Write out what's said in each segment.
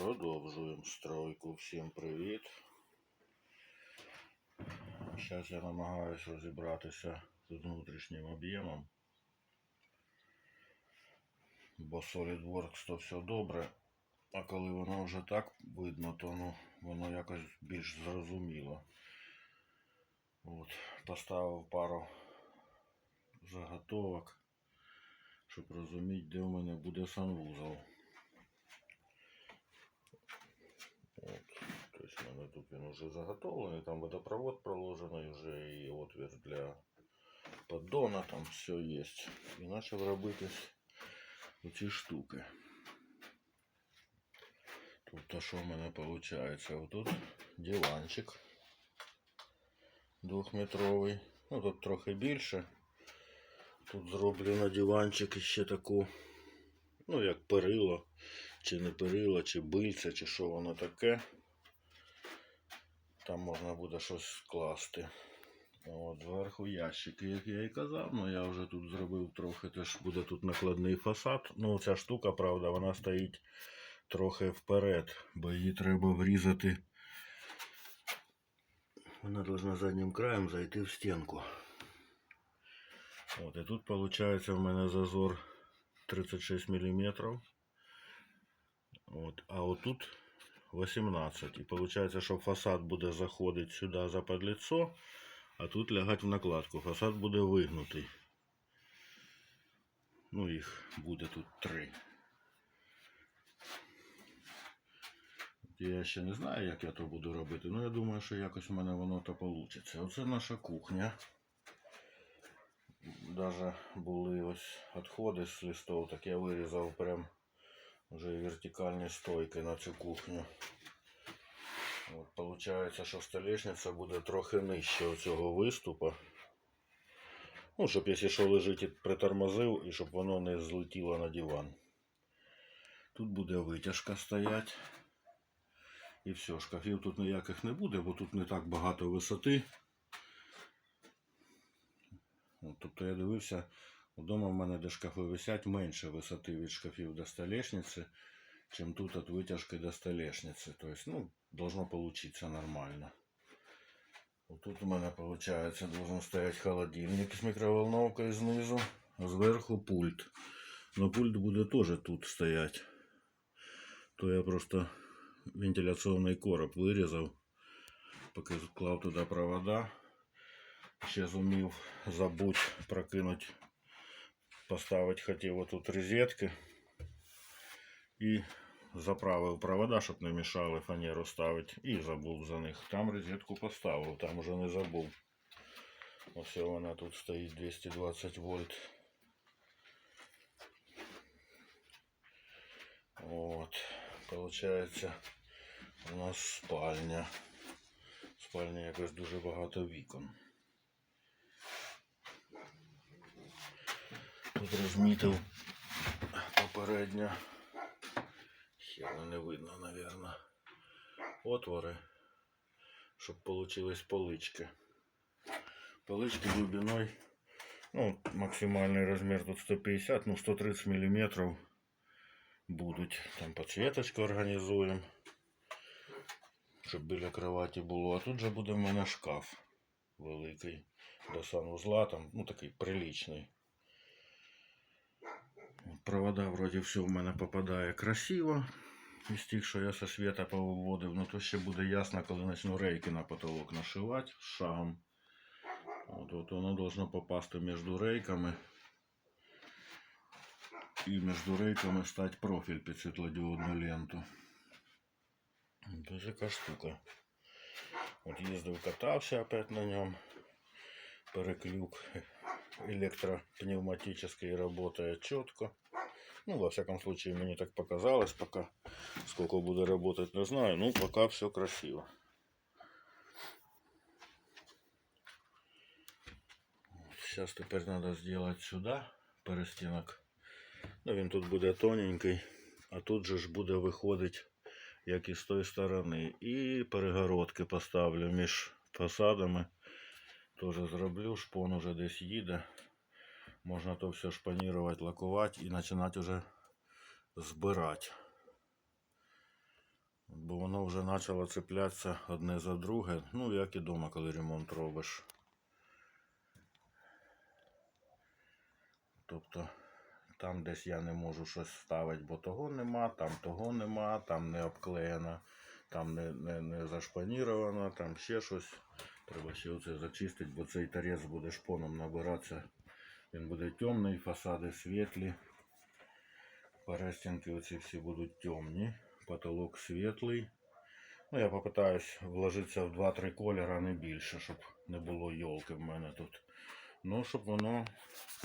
Продовжуємо стройку. Всім привіт. Зараз я намагаюся розібратися з внутрішнім об'ємом. Бо SolidWorks то все добре. А коли воно вже так видно, то ну, воно якось більш зрозуміло. От, поставив пару заготовок, щоб розуміти, де в мене буде санвузол. От, то есть у мене тут він уже заготовлений, там водопровод проложений вже і отвір для поддона, там все є. І почав робитись оці штуки. Тут то що в мене виходить? Отут диванчик двохметровий. Ну тут трохи більше. Тут зроблено диванчик і ще таку, ну як перило, чи не перило, чи бильце, чи що воно таке. Там можна буде щось скласти. От, зверху ящики, як я і казав, ну я вже тут зробив трохи, теж буде тут накладний фасад. Ну ця штука, правда, вона стоїть трохи вперед, бо її треба врізати. Вона должна заднім краєм зайти в стінку. От, і тут виходить в мене зазор 36 мм. От, а отут 18. І виходить, що фасад буде заходити сюди за подліцо, а тут лягати в накладку. Фасад буде вигнутий. Ну, їх буде тут три. Я ще не знаю, як я то буду робити, але я думаю, що якось в мене воно то вийде. Оце наша кухня. Даже були ось відходи з листов, так я вирізав прям вже вертикальні стойки на цю кухню. От, получається, що столешниця буде трохи нижче цього виступу. Ну, щоб якщо що лежить і притормозив, і щоб воно не злетіло на диван. Тут буде витяжка стоять. І все, шкафів тут ніяких не буде, бо тут не так багато висоти. От, тобто я дивився, вдома в мене, де шкафи висять, менше висоти від шкафів до столешниці, чим тут від витяжки до столешниці. Тобто, ну, должно получиться нормально. Вот тут у мене, получается, должен стоять холодильник з микроволновкою знизу, а зверху пульт. Но пульт буде теж тут стоять. То я просто вентиляційний короб вирізав, поки клав туди провода. Ще зумів забудь прокинуть, поставити хотів отут розетки і заправив провода, щоб не мішали фанеру ставити, і забув за них. Там розетку поставив, там уже не забув. Ось вона тут стоїть 220 вольт. Вот, получается, у нас спальня. В спальні якось дуже багато вікон. Тут розмітив попередньо. Херно не видно, наверное. Отвори, щоб получились полички. Полички глубиной, ну, максимальний розмір тут 150, ну 130 мм будуть. Там підсвіточку організуємо, щоб біля кроваті було. А тут же буде в мене шкаф великий до санузла, там, ну такий приличний. Провода вроді все в мене попадає красиво. Із тих, що я со света повиводив, ну то ще буде ясно, коли почну рейки на потолок нашивати шагом. От, от воно должно попасти між рейками. І між рейками стати профіль під світлодіодну ленту. Ось яка штука. От їздив, катався опять на ньому. Переклюк электропневматический работает четко. Ну, во всяком случае, мне так показалось, пока сколько буду работать, не знаю. Ну, пока все красиво. Сейчас теперь надо сделать сюда перестінок. Ну, він тут буде тоненький, а тут же ж буде виходить, як і з тої сторони. І перегородки поставлю між фасадами. Тоже зроблю, шпон уже десь їде. Можна то все шпанірувати, лакувати і починати вже збирати. бо воно вже почало цеплятися одне за друге. Ну, як і вдома, коли ремонт робиш. Тобто там десь я не можу щось ставити, бо того нема, там того нема, там не обклеєно, там не, не, не зашпаніровано, там ще щось. Треба ще оце зачистити, бо цей торець буде шпоном набиратися. Він буде темний, фасади світлі. Перестінки оці всі будуть темні. Потолок світлий. Ну, я попитаюсь вложитися в 2-3 кольори, а не більше, щоб не було йолки в мене тут. Ну, щоб воно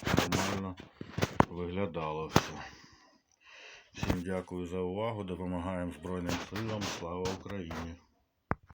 нормально виглядало все. Всім дякую за увагу. Допомагаємо Збройним силам. Слава Україні!